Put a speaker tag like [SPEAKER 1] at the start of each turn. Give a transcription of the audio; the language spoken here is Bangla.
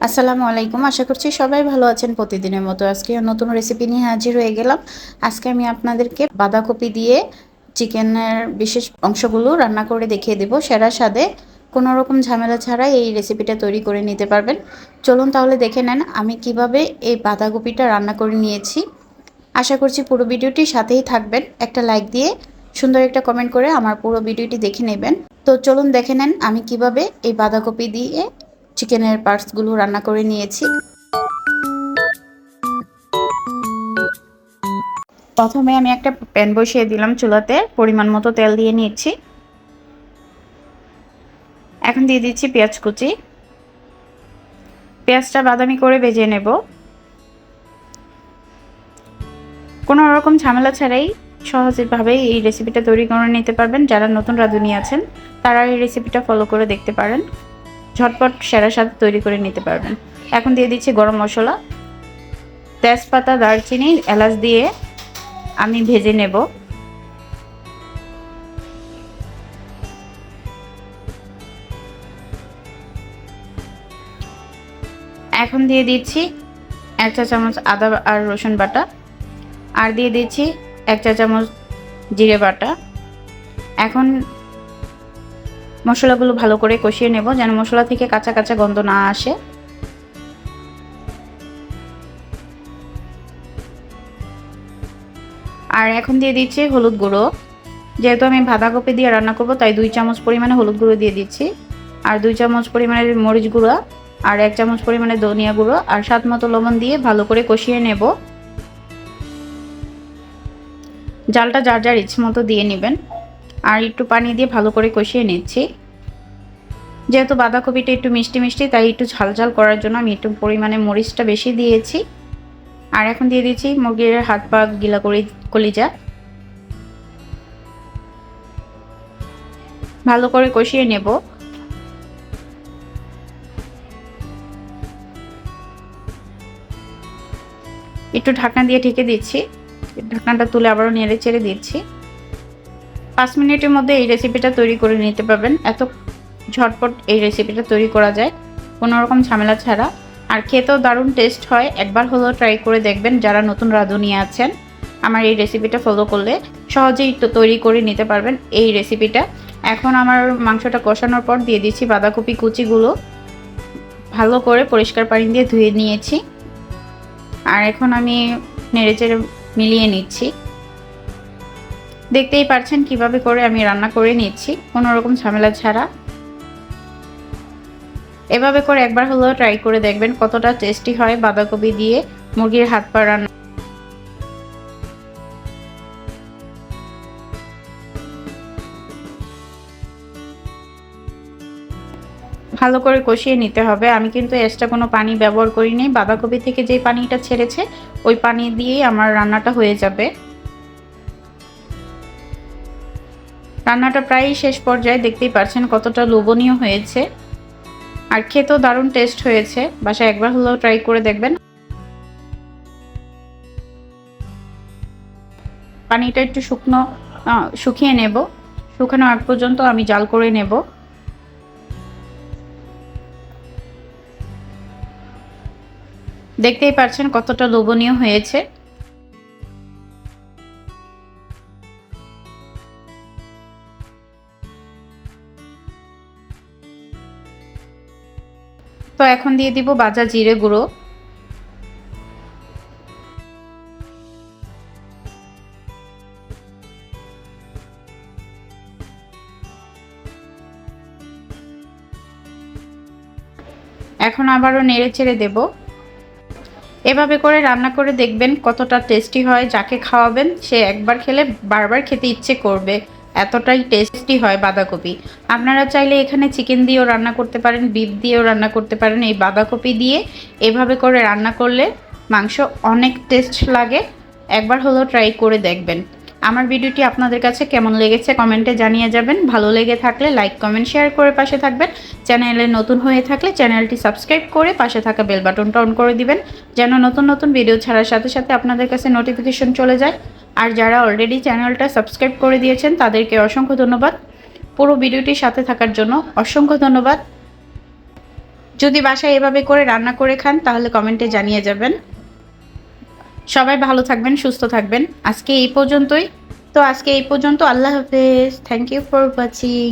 [SPEAKER 1] আসসালামু আলাইকুম। আশা করছি সবাই ভালো আছেন প্রতিদিনের মতো। আজকে নতুন রেসিপি নিয়ে হাজির হয়ে গেলাম। আজকে আমি আপনাদেরকে বাঁধাকপি দিয়ে চিকেনের বিশেষ অংশগুলো রান্না করে দেখিয়ে দেবো। সেরা স্বাদে কোনো রকম ঝামেলা ছাড়া এই রেসিপিটা তৈরি করে নিতে পারবেন। চলুন তাহলে দেখে নেন আমি কীভাবে এই বাঁধাকপিটা রান্না করে নিয়েছি। আশা করছি পুরো ভিডিওটি সাথেই থাকবেন। একটা লাইক দিয়ে সুন্দর একটা কমেন্ট করে আমার পুরো ভিডিওটি দেখে নেবেন। তো চলুন দেখে নেন আমি কীভাবে এই বাঁধাকপি দিয়ে চিকেনের পার্টসগুলো রান্না করে নিয়েছি। প্রথমে আমি একটা প্যান বসিয়ে দিলাম চুলাতে, পরিমাণ মতো তেল দিয়ে নিচ্ছি। এখন দিয়ে দিচ্ছি পেঁয়াজ কুচি। পেঁয়াজটা বাদামি করে ভেজে নেব। কোনো রকম ঝামেলা ছাড়াই সহজভাবে এই রেসিপিটা তৈরি করে নিতে পারবেন। যারা নতুন রাঁধুনি আছেন, তারা এই রেসিপিটা ফলো করে দেখতে পারেন। ঝটপট সেরা স্বাদ তৈরি করে নিতে পারবেন। এখন দিয়ে দিচ্ছি গরম মশলা। তেজপাতা, দারচিনি, এলাচ দিয়ে আমি ভেজে নেব। এখন দিয়ে দিচ্ছি এক চা চামচ আদা আর রসুন বাটা। আর দিয়ে দিচ্ছি এক চা চামচ জিরে বাটা। এখন মশলাগুলো ভালো করে কষিয়ে নেব যেন মশলা থেকে কাঁচা কাঁচা গন্ধ না আসে। আর এখন দিয়ে দিচ্ছি হলুদ গুঁড়ো। যেহেতু আমি বাঁধাকপি দিয়ে রান্না করব, তাই দুই চামচ পরিমাণে হলুদ গুঁড়ো দিয়ে দিচ্ছি। আর দুই চামচ পরিমাণে মরিচ গুঁড়ো আর এক চামচ পরিমাণে ধনিয়া গুঁড়ো আর স্বাদ মতো লবণ দিয়ে ভালো করে কষিয়ে নেব। জালটা যার যার ইচ্ছে মতো দিয়ে নেবেন। আর একটু পানি দিয়ে ভালো করে কষিয়ে নিচ্ছি। যেহেতু বাঁধাকপিটা একটু মিষ্টি মিষ্টি, তাই একটু ঝাল ঝাল করার জন্য আমি একটু পরিমাণে মরিচটা বেশি দিয়েছি। আর এখন দিয়ে দিচ্ছি মুরগির হাত পা গিলা করি কলিজা। ভালো করে কষিয়ে নেব। একটু ঢাকনা দিয়ে ঢেকে দিচ্ছি। ঢাকনাটা তুলে আবারও নেড়ে চেড়ে দিচ্ছি। পাঁচ মিনিটের মধ্যে এই রেসিপিটা তৈরি করে নিতে পারবেন। এত ঝটপট এই রেসিপিটা তৈরি করা যায়, কোনো রকম ঝামেলা ছাড়া। আর খেতেও দারুণ টেস্ট হয়। একবার হলেও ট্রাই করে দেখবেন যারা নতুন রাঁধুনি আছেন, আমার এই রেসিপিটা ফলো করলে সহজেই তো তৈরি করে নিতে পারবেন এই রেসিপিটা এখন আমার মাংসটা কষানোর পর দিয়ে দিচ্ছি বাঁধাকপি কুচিগুলো। ভালো করে পরিষ্কার পানি দিয়ে ধুয়ে নিয়েছি। আর এখন আমি নেড়েচেড়ে মিলিয়ে নিচ্ছি। দেখতেই পারছেন কীভাবে করে আমি রান্না করে নিচ্ছি, কোনো রকম ঝামেলা ছাড়া। এভাবে করে একবার হলেও ট্রাই করে দেখবেন কতটা টেস্টি হয় বাঁধাকপি দিয়ে মুরগির হাত পা রান্না। ভালো করে কষিয়ে নিতে হবে। আমি কিন্তু এক্সট্রা কোনো পানি ব্যবহার করিনি। বাঁধাকপি থেকে যে পানিটা ছেড়েছে, ওই পানি দিয়েই আমার রান্নাটা হয়ে যাবে। রান্নাটা প্রায়ই শেষ পর্যায়ে দেখতেই পারছেন কতটা লোভনীয় হয়েছে। আর খেতেও দারুণ টেস্ট হয়েছে। বাসায় একবার হলেও ট্রাই করে দেখবেন। পানিটা একটু শুকনো শুকিয়ে নেব। শুকানো আগ পর্যন্ত আমি জাল করে নেব। দেখতেই পাচ্ছেন কতটা লোভনীয় হয়েছে। তো এখন দিয়ে দিব বাজা জিরে গুঁড়ো। এখন আবারও নেড়ে চেড়ে দেব। এভাবে করে রান্না করে দেখবেন কতটা টেস্টি হয়, যাকে খাওয়াবেন সে একবার খেলে বারবার খেতে ইচ্ছে করবে। এতটাই টেস্টি হয় বাঁধাকপি। আপনারা চাইলে এখানে চিকেন দিয়েও রান্না করতে পারেন বিফ দিয়েও রান্না করতে পারেন। এই বাঁধাকপি দিয়ে এভাবে করে রান্না করলে মাংস অনেক টেস্ট লাগে। একবার হলেও ট্রাই করে দেখবেন। আমার ভিডিওটি আপনাদের কাছে কেমন লেগেছে কমেন্টে জানিয়ে যাবেন। ভালো লেগে থাকলে লাইক কমেন্ট শেয়ার করে পাশে থাকবেন। চ্যানেলে নতুন হয়ে থাকলে চ্যানেলটি সাবস্ক্রাইব করে পাশে থাকা বেল বাটনটা অন করে দিবেন। যেন নতুন নতুন ভিডিও ছাড়ার সাথে সাথে আপনাদের কাছে নোটিফিকেশন চলে যায়। আর যারা অলরেডি চ্যানেলটা সাবস্ক্রাইব করে দিয়েছেন, তাদেরকে অসংখ্য ধন্যবাদ। পুরো ভিডিওটির সাথে থাকার জন্য অসংখ্য ধন্যবাদ। যদি বাসায় এভাবে করে রান্না করে খান, তাহলে কমেন্টে জানিয়ে যাবেন। সবাই ভালো থাকবেন, সুস্থ থাকবেন। আজকে এই পর্যন্তই। তো আজকে এই পর্যন্ত আল্লাহ হাফেজ। Thank you for watching